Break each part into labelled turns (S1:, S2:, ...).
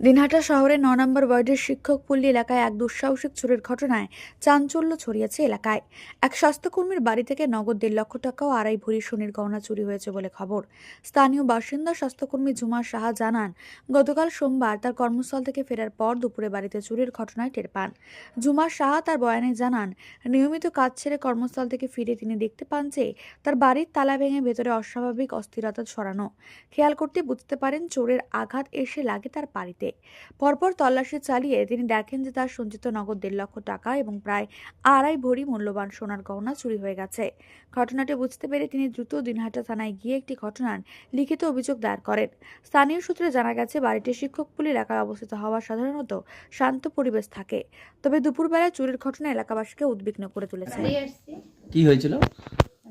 S1: দিনহাটা শহরের ন নম্বর ওয়ার্ডের শিক্ষকপল্লী এলাকায় এক দুঃসাহসিক চুরির ঘটনায় চাঞ্চল্য ছড়িয়েছে এলাকায়। এক স্বাস্থ্যকর্মীর বাড়ি থেকে নগদ দেড় লক্ষ টাকা ও আড়াই ভরি সোনের গহনা চুরি হয়েছে বলে খবর। স্থানীয় বাসিন্দা স্বাস্থ্যকর্মী জুমা সাহা জানান, গতকাল সোমবার তার কর্মস্থল থেকে ফেরার পর দুপুরে বাড়িতে চুরির ঘটনায় টের পান। জুমা সাহা তার বয়ানে জানান, নিয়মিত কাজ ছেড়ে কর্মস্থল থেকে ফিরে তিনি দেখতে পান যে, তার বাড়ির তালা ভেঙে ভেতরে অস্বাভাবিক অস্থিরতা ছড়ানো। খেয়াল করতে বুঝতে পারেন, চোরের আঘাত এসে লাগে তার বাড়িতে। পরপর তল্লাশি চালিয়ে তিনি দেখেন যে তার সঞ্চিত নগদ দেড় লক্ষ টাকা এবং প্রায় আড়াই ভরি মূল্যবান সোনার গহনা চুরি হয়ে গেছে। ঘটনাটি বুঝতে পেরে তিনি দ্রুত দিনহাটা থানায় গিয়ে একটি ঘটনার লিখিত অভিযোগ দায়ের করেন। স্থানীয় সূত্রে জানা গেছে বাড়িটি শিক্ষকপুলি এলাকায় অবস্থিত হওয়া সাধারণত শান্ত পরিবেশ থাকে। তবে দুপুরবেলায় চুরির ঘটনা এলাকাবাসীকে উদ্বিগ্ন করে তুলেছে।
S2: কি হয়েছিল?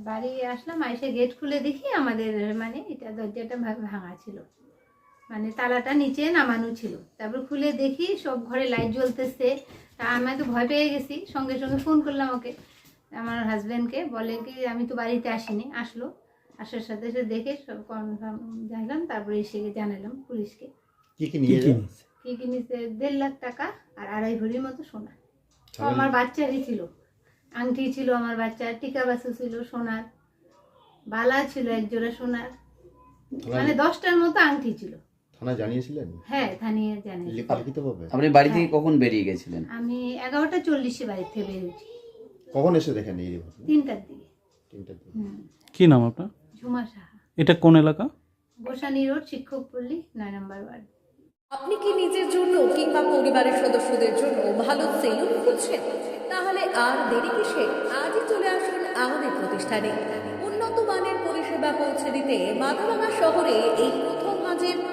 S3: বাড়ি আসলাম এসে গেট খুলে দেখি আমাদের মানে এটা দরজাটা ভাঙা ছিল। মানে তালাটা নিচে নামানো ছিল। তারপর খুলে দেখি সব ঘরে লাইট জ্বলতেছে। তা আমি তো ভয় পেয়ে গেছি। সঙ্গে সঙ্গে ফোন করলাম ওকে। আমার হাজব্যান্ডকে বলে কি আমি তো বাড়িতে আসিনি। আসলো। আসার সাথে সাথে দেখে সব কনফার্ম জানলাম। তারপরে এসে জানালাম পুলিশকে।
S4: কি কি নিয়ে
S3: কি কি নিচে দেড় লাখ টাকা আর আড়াই ভরির মতো সোনা। আমার বাচ্চারই ছিল। আংটি ছিল আমার বাচ্চার টিকা বাসু ছিল সোনার বালা ছিল এক জোড়া সোনার মানে দশটার মতো আংটি ছিল।
S4: থানা জানিয়েছিলেন?
S3: হ্যাঁ থানিয়ে
S4: লিখিত ভাবে?
S2: আপনি বাড়ি থেকে কখন বেরিয়ে গেছিলেন?
S3: আমি এগারোটা চল্লিশে বাড়ি থেকে বেরিয়েছি
S4: কখন এসে দেখেন এই ঘটনা?
S3: তিনটার দিকে।
S4: তিনটার দিকে।
S3: হুম।
S5: কি নাম আপনার?
S3: ঝুমা সাহা।
S5: এটা কোন এলাকা?
S3: গোসানি রোড শিক্ষক পল্লী নয় নম্বর ওয়ার্ড।
S6: আপনি কি নিজের জন্য কিংবা পরিবারের সদস্যদের জন্য ভালো সেলুন খুঁজছেন? তাহলে আর দেরি কিসে? আজই চলে আসুন আমাদের প্রতিষ্ঠানে। উন্নত মানের পরিষেবা পৌঁছে দিতে মাথাভাঙা শহরে এই প্রথম হাজির উন্নত